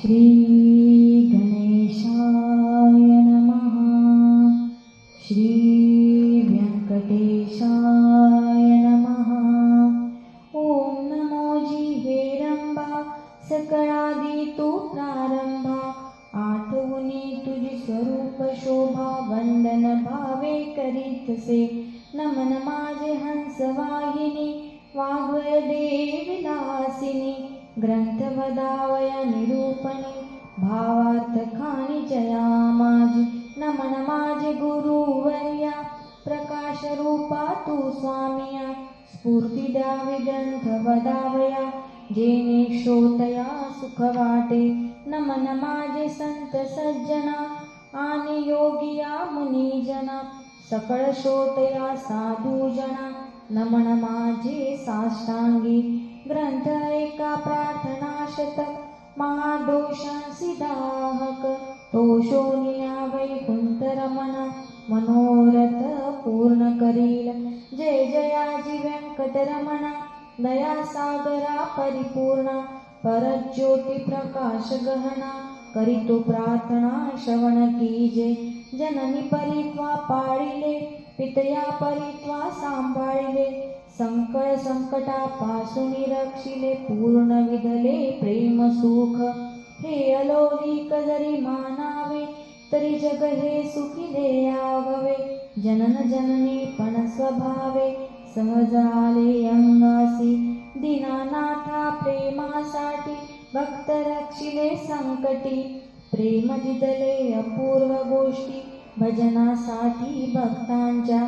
श्रीगणेशाय नमः। श्री स्वामिया स्फूर्तिदा विग्रन्थ वधावया जने श्रोतया सुखवाटे नमन माजे सन्त सज्जना आनि योगिया मुनिजना सफलश्रोतया साधुजना नमन साष्टाङ्गी ग्रन्थ एका प्रार्थनाशत महादोषं सिधाहक दोषो निया वैकुन्तरमन मनोरथ जयाजी व्यंकटरमण दया सागरा परिपूर्ण परज्योती प्रकाश गहना करीतो प्रार्थना श्रवण कीजे। जननी परित्वा पाळिले पितया परित्वा सांभाळिले संकट संकटापासून रक्षिले पूर्ण विधले प्रेम सुख। हे अलौकिक जरी मानावे तरी जग हे सुखिले याववे जनन जननी पण स्वभावे सहज आले अंगासी दीनानाथा प्रेमासाठी भक्त रक्षिले संकटी प्रेम दिदले अपूर्व गोष्टी भजनासाठी भक्तांच्या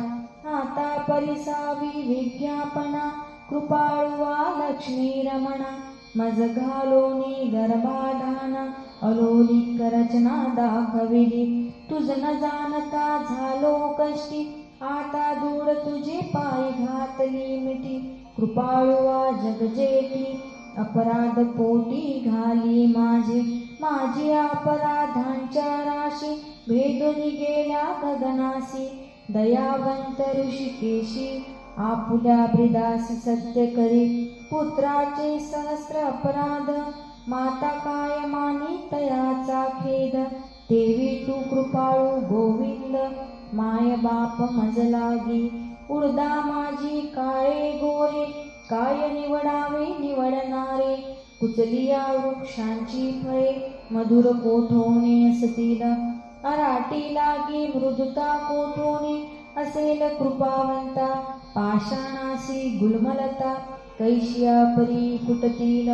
आता परिसावी विज्ञापना कृपाळुवा लक्ष्मी रमणा मज घालोनी गर्भाधाना अलोलिक रचना दाखविली तुझ न जाणता झालो कष्टी आता दूर तुझे पाय घातली मिठी. कृपाळुवा जगजेटी अपराध पोटी घाली माझे. माझी अपराधांच्या राशी. भेदून गेल्या गगनासी दयावंत ऋषिकेशी. आपुल्या ब्रिदासी सत्य करी. पुत्राचे सहस्र अपराध. माता काय मानी तयाचा खेद. देवी तू कृपाळू गोविंद. माय बाप मजलागी. उडदा माझी काळे गोरे काय निवडावे निवडणारे? कुचलिया वृक्षांची फळे मधुर कोठोने असतील? अराटी लागी मृदुता कोठोने? असेल कृपावंता पाषाणासी गुलमलता. कैशिया परी फुटतील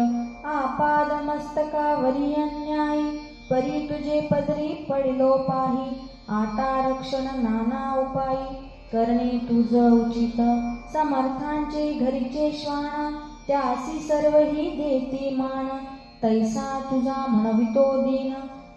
आपाद मस्तकावरी अन्यायी. परी तुझे पदरी पडलो पाही. आता रक्षण नाना उपायी. करणे तुझ उचित. समर्थांचे घरीचे श्वान. त्यासी सर्व ही देती मान. तैसा तुझा म्हणवितो दीन.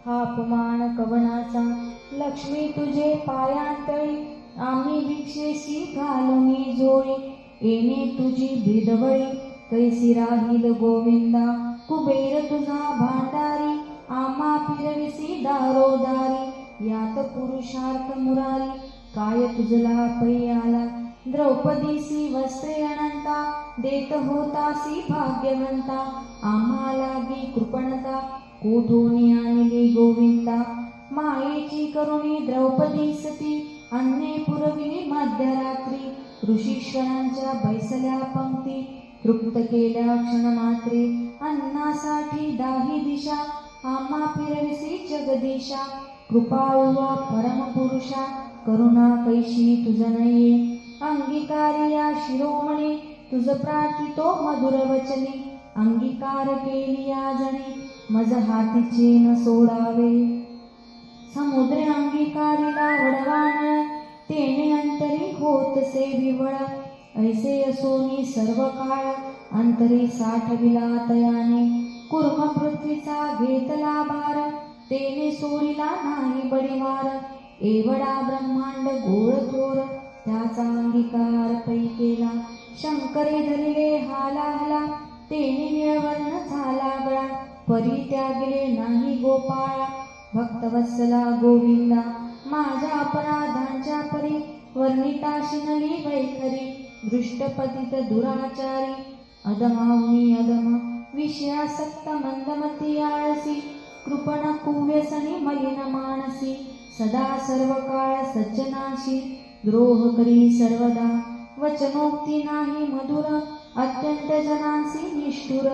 हा अपमान कवनाचा. लक्ष्मी तुझे पायांतळी. आम्ही भिक्षेसी घालुनी जोळी. येणे तुझी बिदवळी. कैसी राहील गोविंदा. कुबेर तुझा भांडारी. आम्हा फिरविसी दारोदारी. यात पुरुषार्थ मुरारी काय तुझला पैयाला द्रौपदीसी वस्त्रे अनंता देत होतासी भाग्यवंता आम्हाला लागी कृपणता कोठोनी आणली गोविंदा? मायेची करुणी द्रौपदी सती अन्ने पुरविली मध्यरात्री ऋषीश्वरांच्या बैसल्या पंक्ती तृप्त केल्या क्षणमात्रे अन्नासाठी दाही दिशा आम्हा फिरविसी जगदिशा कृपाळुवा हो परमपुरुषा करुणा कैशी तुझ नये अंगीकारी या शिरोमणी तुझ प्रार्थितो मधुर वचने अंगीकार केली जणे मज हातीचे न सोडावे. समुद्र अंगीकारिला वडवाण तेने अंतरी होत से विवळ ऐसे असोनी सर्व काळ अंतरी साठविला तयाने कुर्म पृथ्वीचा घेतला भार. तेने सोडिला नाही बडीवार एवढा ब्रह्मांड गोळ थोर त्याचा अंगीकार पै केला शंकरे धरले हाला हाला तेने निळवर्ण झाला गळा. परी त्यागले नाही गोपाळा भक्तवत्सला गोविंदा. माझ्या अपराधांच्या परी वर्णिता शिनली वैखरी. दृष्टपतित दुराचारी अदमावनी अदम विषयासक्त मंदमती आळसी. कृपण कुव्यसनी मलिन मानसी सदा सर्व काळ सज्जनाशी द्रोह करी सर्वदा वचनोक्ती नाही मधुर अत्यंत जनांसी निष्ठुर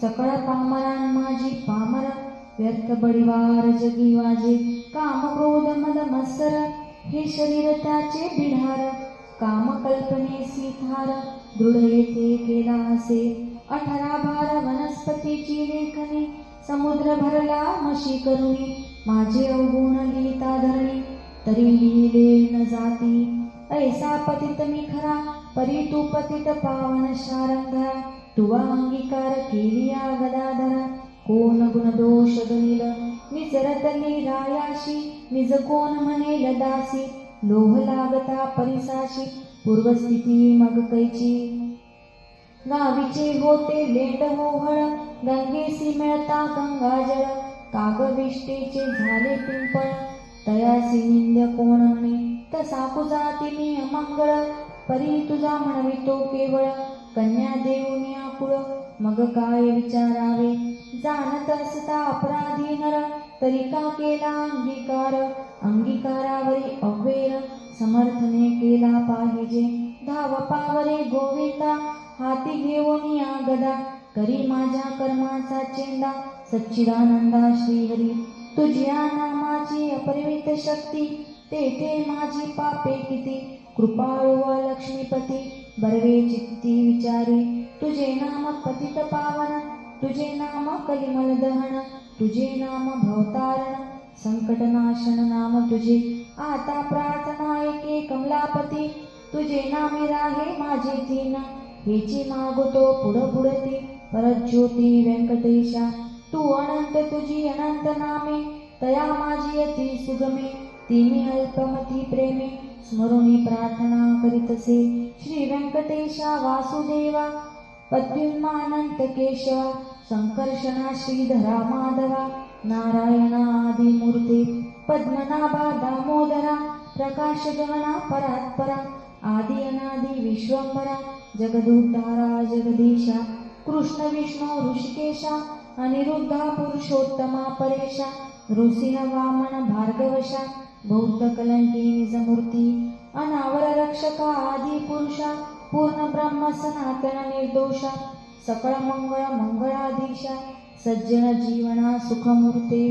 सकळ पामरान माझी पामर व्यर्थ बडिवार जगी वाजे काम क्रोध मद मत्सर हे शरीर त्याचे बिढार काम कल्पनेसी थार दृढ येथे केला असे अठरा बार वनस्पतीची लेखने समुद्र भरला मशी करुणी माझे अवगुण लिहिता धरणी तरी लिहिले न जाती. ऐसा पतित मी खरा परी तू पतित पावन शारंगा. तुवा अंगीकार केली या गदाधरा कोण गुण दोष गणिल निचरतली रायाशी निज कोण म्हणेल दासी लोह लागता परिसाशी. पूर्वस्थिती मग कैची? गावीचे होते लेट मोहळ गंगेसी मिळता गंगाजळ कागविष्टेचे झाले पिंपळ तयासी निंद्य कोण तसा कुजा तिने अमंगळ परी तुझा म्हणवितो केवळ कन्या देऊनी आकुळ मग काय विचारावे? जाणत असता अपराधी नर तरी का केला अंगीकार? अंगीकारावरी अव्वेर समर्थने केला पाहिजे धाव पावरे गोविंदा हाती घेऊन या गदा. करी माझ्या कर्माचा चेंडा. सच्चिदानंदा श्रीहरी तुझ्या नामाची अपरिमित शक्ती. तेथे माझी पापे किती? कृपाळू लक्ष्मीपती बरवे चित्ती विचारी. तुझे नाम पतित पावन तुझे नाम कलिमल दहन. तुझे नाम भवतारण संकटनाशन नाम तुझे. आता प्रार्थना एके कमलापती तुझे नामे राहे माझे तीन. हेचिमागुतो पुरपुरति परज्योतिवेङ्कटेशा तु अनन्त तुजि अनन्तनामे तया माजियति प्रेमे स्मरुणि प्रार्थना करितसे। श्रीवेङ्कटेशा वासुदेवा पद्विम्मानन्त सङ्कर्षणा श्रीधरा माधवा नारायणादिमूर्ते पद्मनाभा दामोदरा प्रकाशगमना परात्परा आदि अनादि विश्वम्बरा जगदुद्धारा जगदीशा कृष्ण विष्णू ऋषिकेशा अनिरुद्धा पुरुषोत्तमा परेशा नृसिंह वामन भार्गवशा बौद्ध कलंकी निजमूर्ती अनावर रक्षका आदी पुरुषा पूर्ण ब्रह्म सनातन निर्दोषा सकळ मंगळ मंगळाधीशा सज्जन जीवना सुखमूर्ते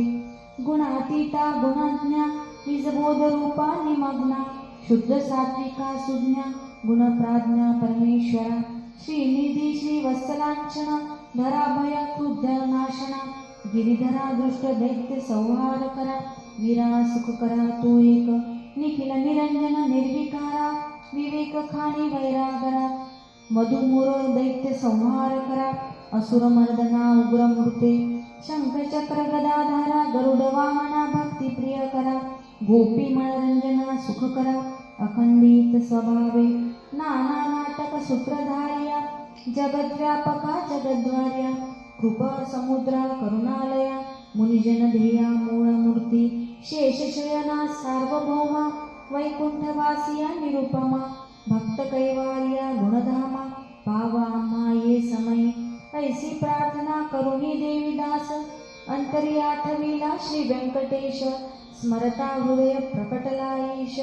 गुणातीता गुणज्ञा निजबोध रूपा निमग्ना शुद्ध सात्विका सुज्ञा गुणप्राज्ञा परमेश्वर। श्रीनिधि श्रीवत्सलाञ्चन धराभय क्रुद्धनाशन नाशना। गिरिधरा दुष्ट दैत्य संहारा विवेकखानी वैरागरा। मधुमुरो दैत्य संहार करा असुरमर्दना उग्रमूर्ते शङ्खचक्र गदाधरा गरुडवाहना भक्तिप्रियकरा गोपीमनरञ्जना सुखकरा अखण्डितस्वभावे नानानाटकसुप्रधार्य जगद्व्यापका जगद्वार्या कृपा समुद्रा करुणालया मुनिजनधेया मूलमूर्ति शेषशयना सार्वभौमा वैकुण्ठवासिया निरुपमा भक्तकैवार्या गुणधामा पावामा ये समये ऐसी प्रार्थना करुणी देवीदास अन्तर्याठलीला श्रीवेङ्कटेश स्मरता हृदय प्रकटलाईश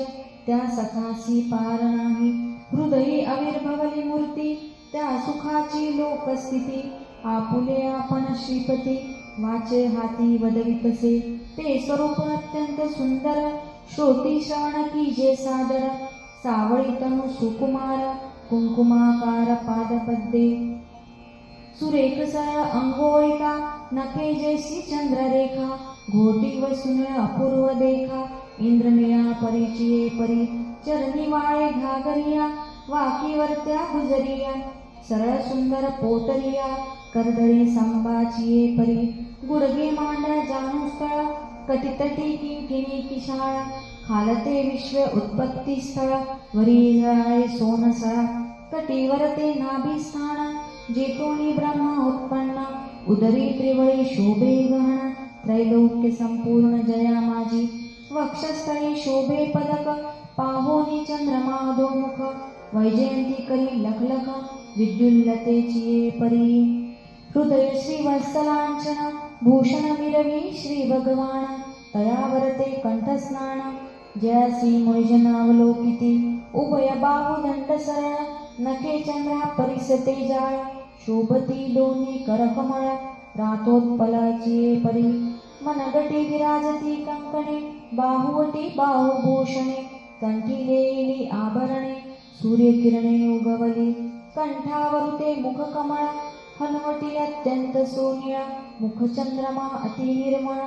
त्या सखासी पार नाही हृदयी आविर्भवली मूर्ती त्या सुखाची लोकस्थिती. आपुले आपण श्रीपती वाचे हाती वदवितसे ते स्वरूप अत्यंत सुंदर श्रोती श्रवण की जे सादर. सावळी तनु सुकुमार कुंकुमाकार पादपद्ये. सुरेख सर अंगोळिका नखे जैसी चंद्ररेखा. घोटी वसुन अपूर्व देखा इंद्रनिया परिचिये परी चरणी वाळे घागरिया वाकीवरत्या गुजरिया सरळ सुंदर पोतरिया करदळी संबाचिये परी गुडगे मांडळ जानू स्थळ कटितटी किंकिणी किशाळ खालते विश्व उत्पत्ती स्थळ वरी झळाळे सोनसळा कटीवर ते नाभिस्थान जेतोनी ब्रह्म उत्पन्न उदरी त्रिवळी शोभे गहन त्रैलोक्य संपूर्ण जया माझी वक्षस्थळी शोभे पदक पाहोनी चंद्रमा दोमुख वैजयंती करी लखलख विद्युल्लतेची चिये परी हृदय श्री वत्सलांचन भूषण विरवी श्री भगवान तयावरते कंठस्नान जयासी मुनिजनावलोकिती उभय बाहू दंड नखे चंद्रा परिसते जाळ शोभती दोन्ही करकमळ रातोत्पलाचे परी मनगटे विराजती कंकणे बाहुवटी बाहुभूषणे कंठी लेली आभरणे सूर्यकिरणे उगवली कंठावरुते मुखकमळ हनुवटी अत्यंत सोनिळा मुखचंद्रमा अति निर्मळ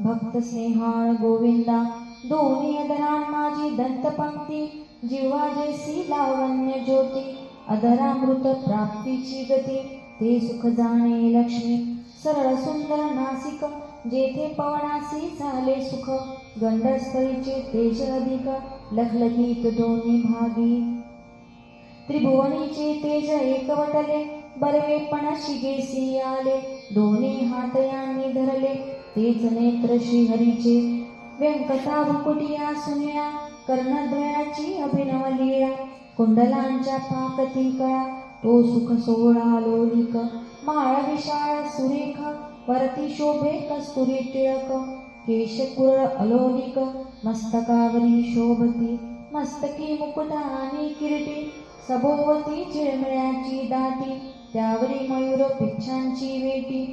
भक्त स्नेहाळ गोविंदा दोन्ही अधरान माझी दंतपंक्ती जिव्हा जैसी लावण्य ज्योती अधरामृत प्राप्तीची गती ते सुख जाणे लक्ष्मी सरळ सुंदर नासिक जेथे पवनासी झाले सुख गंडस्थळीचे तेज अधिक लखलखीत दोन्ही भागी. त्रिभुवनीचे तेज एकवटले बरवे पण शिगेसी आले दोन्ही हात यांनी धरले तेच नेत्र श्रीहरीचे. व्यंकटा भुकुटिया सुनिया कर्णद्वयाची अभिनव लीळा कुंडलांच्या पाकती कळा तो सुख सोळा लोलिक. माळ विशाळ सुरेख वरती शोभे कस्तुरी टिळक केश कुरळ अलोलिक मस्तकावरी शोभती मस्तकी मुकुटानी आणि किरीटी सभोवती चिळमिळ्याची दाटी त्यावरी मयूर पिच्छांची वेटी.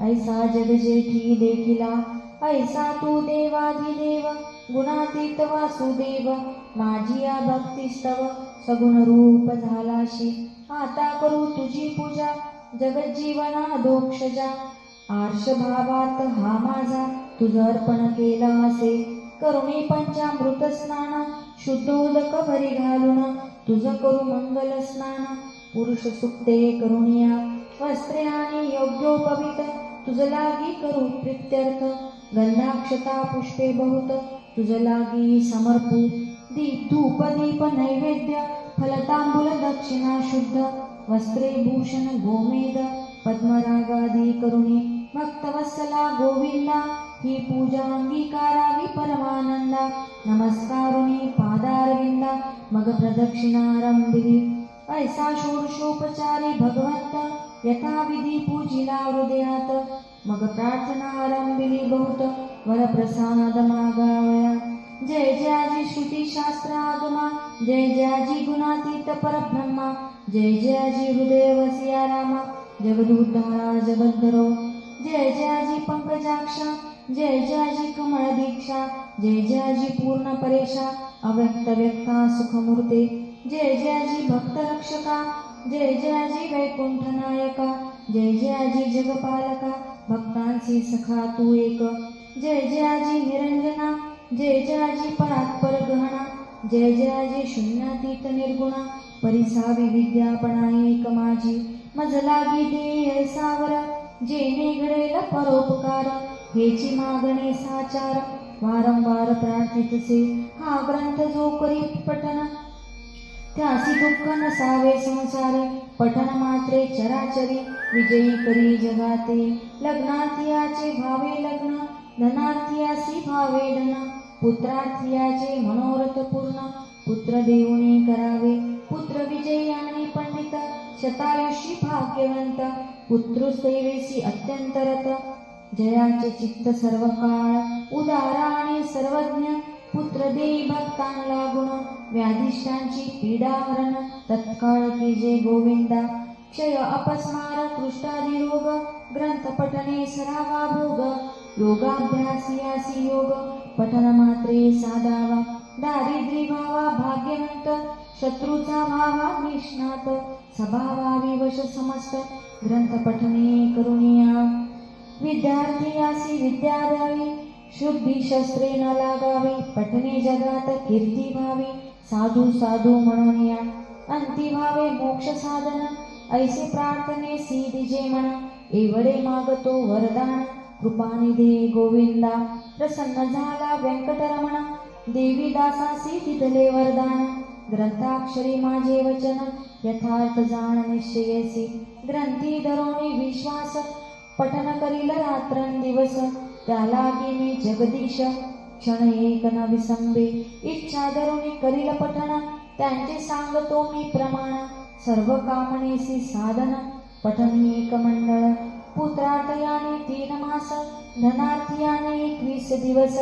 ऐसा जगजेठी देखिला ऐसा तू देवाधिदेव गुणातीत वासुदेव माझी या भक्तिस्तव सगुण रूप झालाशी. आता करू तुझी पूजा जगज्जीवना दोक्षजा आर्षभावात हा माझा. तुझं अर्पण केला असे. करुणी पंचामृत स्नान शुद्धोदक भरी घालून तुझं करू मंगल स्नान. पुरुष सुक्ते करुणिया वस्त्रे आणि योग्योपवित तुझ लागी करू प्रित्यर्थ गंधाक्षता पुष्पे बहुत तुझ लागी समर्पू. धूपदीप नैवेद्य फलताम्बूल शुद्ध वस्त्रे भूषण गोमेद पद्मरागादिकरुणे भक्तवत्सला गोविन्दा हि पूजाङ्गीकारा वि परमानन्दा नमस्कारुणि पादारविन्दा ऐसा षोडशोपचारे षोडशोपचारी यथाविधि पूजिला हृदयात् मगप्रार्थनारम्भिः बहुत वरप्रसादमागावया। जय जयाजी श्रुती शास्त्र आगमा जय जयाजी गुणातीत परब्रह्मा जय जयाजी हृदय वसिया रामा जगदुद्धारा जगद्धरो जय जयाजी पंकजाक्षा जय जयाजी कमळ दीक्षा जय जयाजी पूर्ण परेशा अव्यक्त व्यक्ता सुखमूर्ते जय जयाजी भक्त रक्षका जय जयाजी वैकुंठ नायका जय जयाजी जगपालका भक्तांची सखा तू एक जय जयाजी निरंजना जय जयाजी परात्पर गहना जय जयाजी शून्यातीत निर्गुणा परिसावी विद्यापणा एक माझी मज लागी देय सावर जेने घडेल परोपकार हेची मागणे साचार वारंवार प्रार्थितसे हा ग्रंथ जो करी पठन. त्यासी दुःख नसावे संसारे पठन मात्रे चराचरी विजयी करी जगाते. लग्नार्थीयाचे भावे लग्न धनार्थीयासी भावेदन पुत्रार्थीयाचे मनोरथ पूर्ण पुत्र देऊने करावे पुत्र विजयी आणि पंडित शतायुषी भाग्यवंत पुत्रसेवेसी अत्यंत रथ जयाचे चित्त सर्व काळ उदार आणि सर्वज्ञ पुत्र देई भक्तांना गुण व्याधिष्ठांची पीडा हरण तत्काळ की जे गोविंदा क्षय अपस्मार कृष्णादिरोग ग्रंथपठने ग्रंथ पठने सरावा भोग योगाभ्यासियासी योग पठन मात्रे साधावा दारिद्री भावा भाग्यवंत शत्रूचा भावा निष्णात स्वभावा विवश समस्त ग्रंथ पठने करुणिया। विद्यार्थी विद्या द्यावी शुद्धी शस्त्रे न लागावी पठने जगात कीर्ती भावी साधू साधू म्हणून या। अंती भावे मोक्ष साधन ऐसे प्रार्थने सिद्धिजे म्हणा एवढे मागतो वरदान। कृपानिधे गोविंदा प्रसन्न झाला व्यंकटरमण देवी दासासी तिथले वरदान ग्रंथाक्षरी माझे वचन यथार्थ जाण निश्चयसी. ग्रंथी धरोणी विश्वास पठन करील रात्रंदिवस त्याला मी जगदीश क्षण एक न विसंबे इच्छा धरुणी करील पठण त्यांचे सांगतो मी प्रमाण. सर्व कामनेसी साधन पठन एक मंडळ. पुत्रार्थयाने तीन मास धनार्थयाने एकवीस दिवस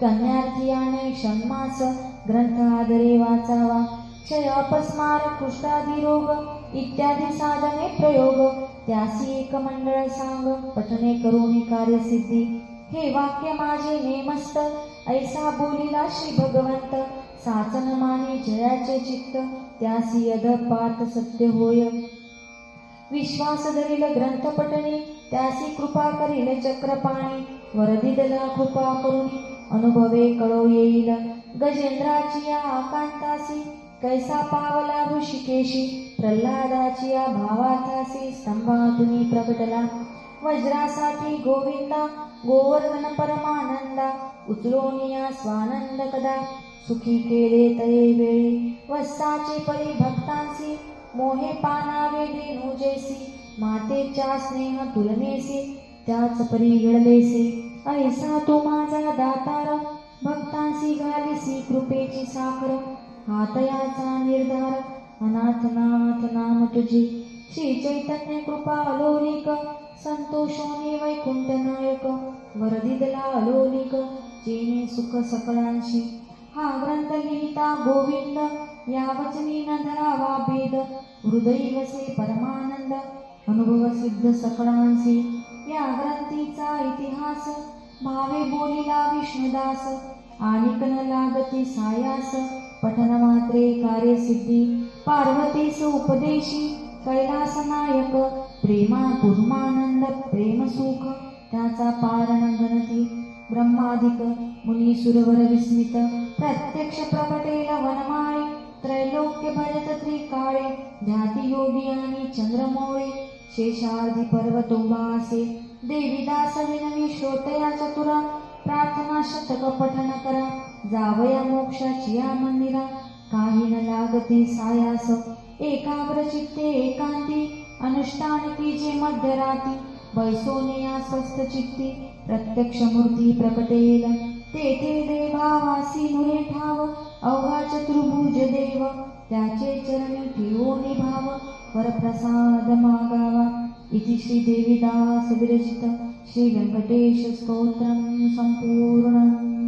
कन्यार्थयाने षण्मास ग्रंथ आदरे वाचावा क्षय अपस्मार कुष्ठादी रोग इत्यादी साधने प्रयोग त्यासी एक मंडळ सांग पठने करून कार्यसिद्धी. हे वाक्य माझे नेमस्त ऐसा बोलिला श्री भगवंत. साचन माने जयाचे चित्त त्यासी अदपात सत्य होय. विश्वास धरील ग्रंथ त्यासी कृपा करील चक्रपाणी वरदिदला कृपा करून अनुभवे कळो येईल. गजेंद्राची या आकांतासी कैसा पावला ऋषिकेशी प्रल्हादाची या भावातासी स्तंभातुनी प्रगटला वज्रासाठी गोविंदा गोवर्धन परमानंदा उचलोनिया स्वानंद कदा सुखी केले तये वेळी. वस्ताचे परी भक्तांसी मोहे पानावे देनू जैसी मातेच्या स्नेह तुलनेसे त्याच परी ऐसा तो माझा दातार भक्तांसी घालिसी कृपेची साखर. हातयाचा निर्धार अनाथ नाथ नाम तुझे. श्री चैतन्य कृपा अलोलिक संतोषोनी वैकुंठ नायक. वरदिदला अलोलिक जेणे सुख सकळांशी. हा ग्रंथ लिहिता गोविंद या वचनी न धरावा भेद हृदयी वसे परमानंद अनुभव सिद्ध सकळांसी. या ग्रंथीचा इतिहास भावे बोलिला विष्णुदास आणिक न लागती सायास पठन मात्रे कार्यसिद्धी पार्वतीस उपदेशी कैलास नायक प्रेमा कुर्मानंद प्रेम सुख त्याचा पारण गणती ब्रह्मादिक मुनी सुरवर विस्मित प्रत्यक्ष प्रकटेल वनमाळे त्रैलोक्य भरत त्रिकाळे ध्याती योगी आणि चंद्रमोळे शेषार्धी पर्वतोबासे देवीदास विनवी श्रोतया चतुरा प्रार्थना शतक पठन करा जावया मोक्षाची या मंदिरा काही न लागती सायास एकाग्र चित्ते एकांती अनुष्ठान कीजे मध्यराती बैसोनिया स्वस्थ चित्ती प्रत्यक्ष मूर्ती प्रकटेल ते ते देवावासी मुरे ठाव अवघा चतुर्भुज देव त्याचे चरणी ठेवो निभाव वरप्रसाद मागावा. इति श्रीदेविदास विरचितम् श्रीवेङ्कटेशस्तोत्रम् सम्पूर्णम्